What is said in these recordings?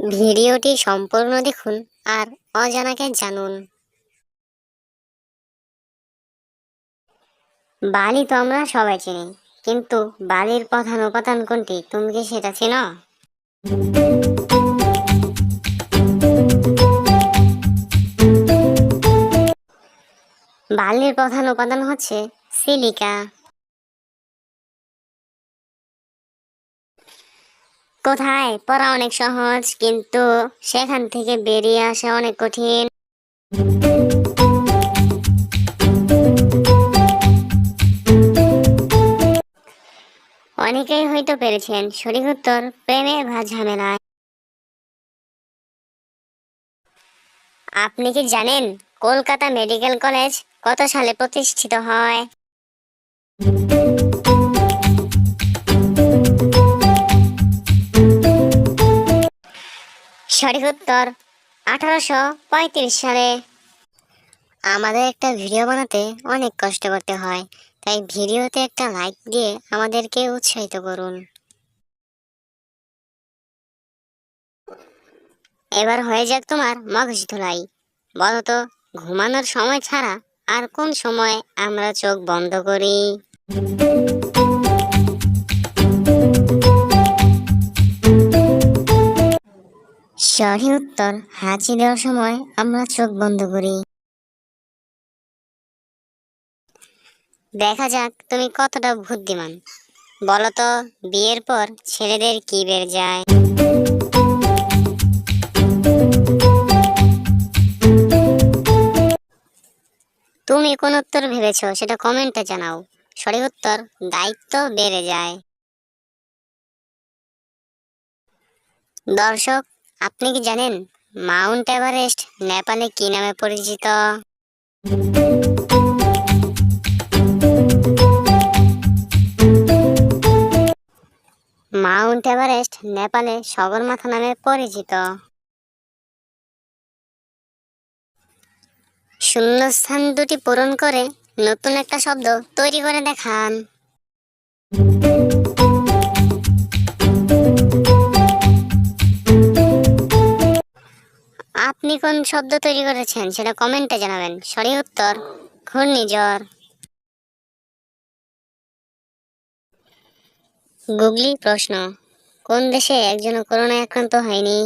ভিডিওটি সম্পূর্ণ দেখুন আর অজানাকে জানুন। বালি তো আমরা সবাই চিনি, কিন্তু বালির প্রধান উপাদান কোনটি? তুমি কি সেটা চিনো? বালির প্রধান উপাদান হচ্ছে সিলিকা। কোথায়? পড়া অনেক সহজ, কিন্তু সেখান থেকে বেরিয়ে আসা অনেক কঠিন। অনেকেই হয়তো পেরেছেন, সঠিক উত্তর, প্রেমে বা ঝামেলায়। আপনি কি জানেন কলকাতা মেডিকেল কলেজ কত সালে প্রতিষ্ঠিত হয়? সঠিক আঠারোশো পঁয়ত্রিশ সালে। আমাদের একটা ভিডিও বানাতে অনেক কষ্ট করতে হয়, তাই ভিডিওতে একটা লাইক দিয়ে আমাদেরকে উৎসাহিত করুন। এবার হয়ে যাক তোমার মগজ ধুলাই। বলো তো ঘুমানোর সময় ছাড়া আর কোন সময় আমরা চোখ বন্ধ করি? সঠিক উত্তর হাঁচি দেওয়ার সময় আমরা চোখ বন্ধ করি। দেখা যাক তুমি কতটা বুদ্ধিমান। বলতো, বিয়ের পর ছেলেদের কি বের যায়? তুমি কোন উত্তর ভেবেছো সেটা কমেন্টে জানাও। সঠিক উত্তর, দায়িত্ব বেড়ে যায়। দর্শক আপনি কি জানেন, মাউন্ট এভারেস্ট নেপালে কি নামে পরিচিত? মাউন্ট এভারেস্ট নেপালে সগরমাথা নামে পরিচিত। শূন্যস্থান দুটি পূরণ করে নতুন একটা শব্দ তৈরি করে দেখান। আপনি কোন শব্দ তৈরি করেছেন? সেটা কমেন্টে জানাবেন। সঠিক উত্তর, ঘূর্ণিঝড়। গুগলি প্রশ্ন, কোন দেশে একজন করোনায় আক্রান্ত হয়নি?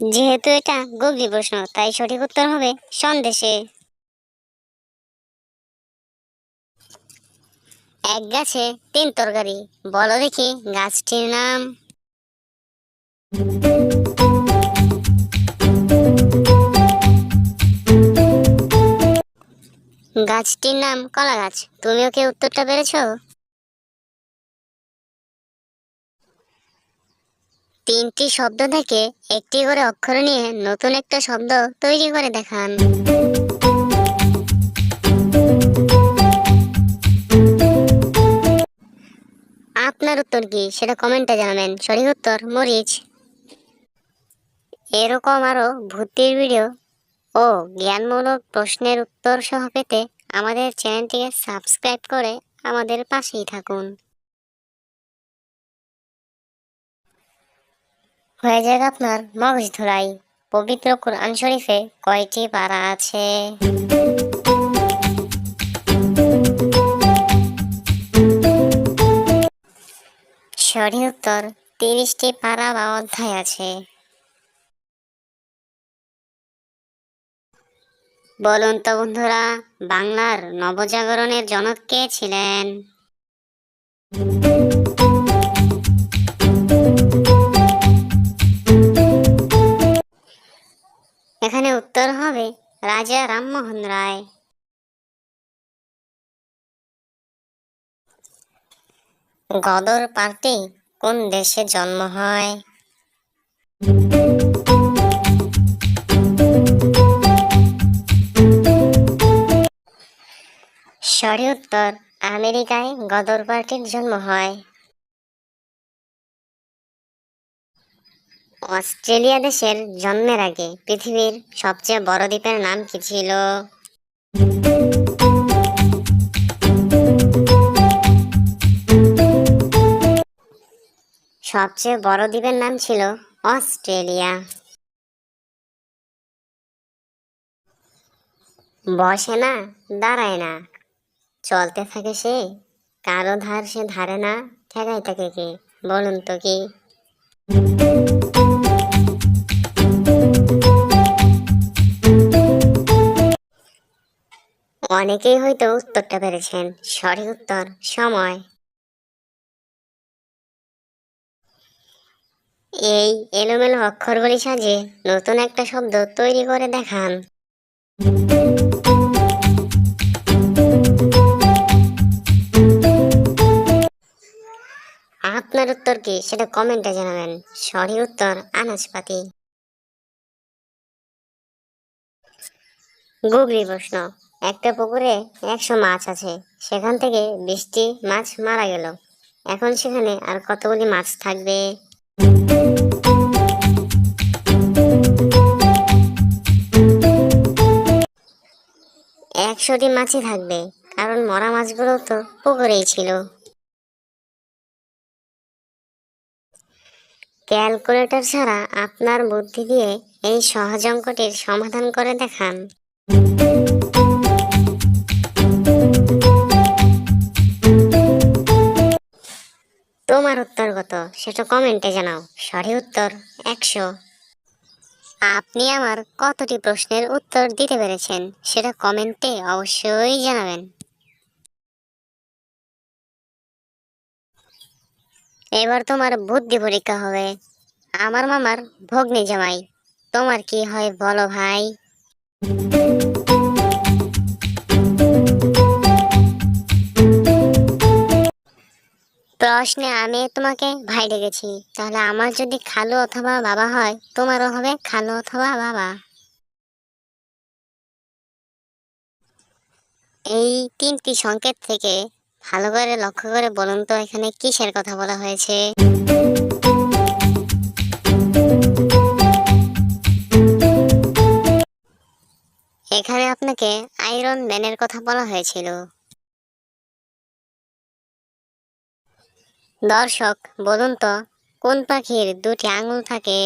যেহেতু এটা গুগলি প্রশ্ন, তাই সঠিক উত্তর হবে সন্দেশে। এক গাছে তিন তরকারি। বলো দেখি গাছটির নাম। গাছটির নাম কলা গাছ। তুমিও কি উত্তরটা পেরেছ? তিনটি শব্দ থেকে একটি করে অক্ষর নিয়ে নতুন একটা শব্দ তৈরি করে দেখান। আপনার উত্তর কি? সেটা কমেন্টে জানাবেন। সঠিক উত্তর, মরিচ। এরকম আরও ভর্তির ভিডিও ও জ্ঞানমূলক প্রশ্নের উত্তর সহ পেতে আমাদের চ্যানেলটিকে সাবস্ক্রাইব করে আমাদের পাশেই থাকুন। হয়ে যাক আপনার মগজ ধুলাই। পবিত্র কোরআন শরীফে কয়টি পারা আছে? সঠিক উত্তর তিরিশটি পারা বা অধ্যায় আছে। বলুন তো বন্ধুরা, বাংলার নবজাগরণের জনক কে ছিলেন? এখানে উত্তর হবে রাজা রামমোহন রায়। গদর পার্টি কোন দেশে জন্ম হয়? সঠিক উত্তর, আমেরিকায় গদর পার্টির জন্ম হয়। অস্ট্রেলিয়া দেশের জন্মের আগে পৃথিবীর সবচেয়ে বড় দ্বীপের নাম কি ছিল? সবচেয়ে বড় দ্বীপের নাম ছিল অস্ট্রেলিয়া। বসে না, দাঁড়ায় না। চলতে থাকে সে, কারও ধার সে ধারে না ঠেকাই তাকে কে, বলুন তো কি? অনেকেই হয়তো উত্তরটা পেরেছেন, সঠিক উত্তর, সময়। এই এলোমেলো অক্ষরগুলি সাজিয়ে নতুন একটা শব্দ তৈরি করে দেখান। আপনার উত্তর কি? সেটা কমেন্টে জানাবেন। সঠিক উত্তর আনাজপাতি গুগলি প্রশ্ন। একটা পুকুরে একশো মাছ আছে। সেখান থেকে বিশটি মাছ মারা গেল। এখন সেখানে আর কতগুলি মাছ থাকবে? একশোটি মাছই থাকবে, কারণ মরা মাছগুলো তো পুকুরেই ছিল। ক্যালকুলেটর ছাড়া আপনার বুদ্ধি দিয়ে এই সহজ অঙ্কটির সমাধান করে দেখান। তোমার উত্তর কত? সেটা কমেন্টে জানাও। সঠিক উত্তর একশো। আপনি আমার কতটি প্রশ্নের উত্তর দিতে পেরেছেন সেটা কমেন্টে অবশ্যই জানাবেন। এবার তোমার বুদ্ধি পরীক্ষা হবে। আমার মামার ভগ্নি জামাই, তোমার কি হয় বলো ভাই? প্রশ্নে আমি তোমাকে ভাই ডেকেছি। তাহলে আমার যদি খালু অথবা বাবা হয়, তোমারও হবে খালু অথবা বাবা। এই তিনটি সংকেত থেকে ভালো করে লক্ষ্য করে বলুন তো, এখানে কিসের কথা বলা হয়েছে? এখানে আপনাকে আয়রন ম্যানের কথা বলা হয়েছিল। দর্শক, বলুন তো, কোন পাখির দুটি আঙুল থাকে?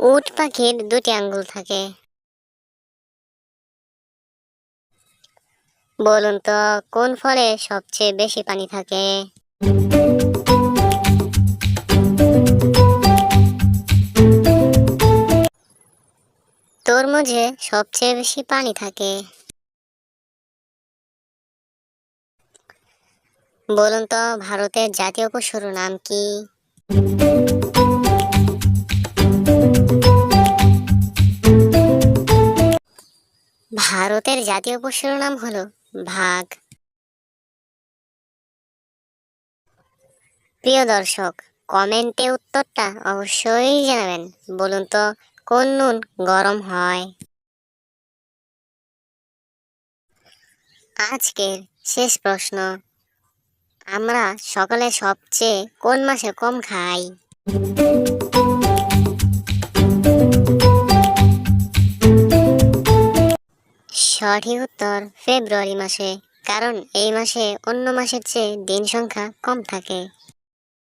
উট পাখির দুটি আঙ্গুল থাকে। বলুন তো, কোন ফলে সবচেয়ে বেশি পানি থাকে? তরমুজে সবচেয়ে বেশি পানি থাকে। বলুন তো, ভারতের জাতীয় পশুর নাম কি? ভারতের জাতীয় পশুর নাম হলো ভাগ। প্রিয় দর্শক, কমেন্টে উত্তরটা অবশ্যই জানাবেন। বলুন তো কোন নুন গরম হয়? আজকের শেষ প্রশ্ন, আমরা সকালে সবচেয়ে কোন মাসে কম খাই? সঠিক উত্তর ফেব্রুয়ারি মাসে, কারণ এই মাসে অন্য মাসের চেয়ে দিন সংখ্যা কম থাকে।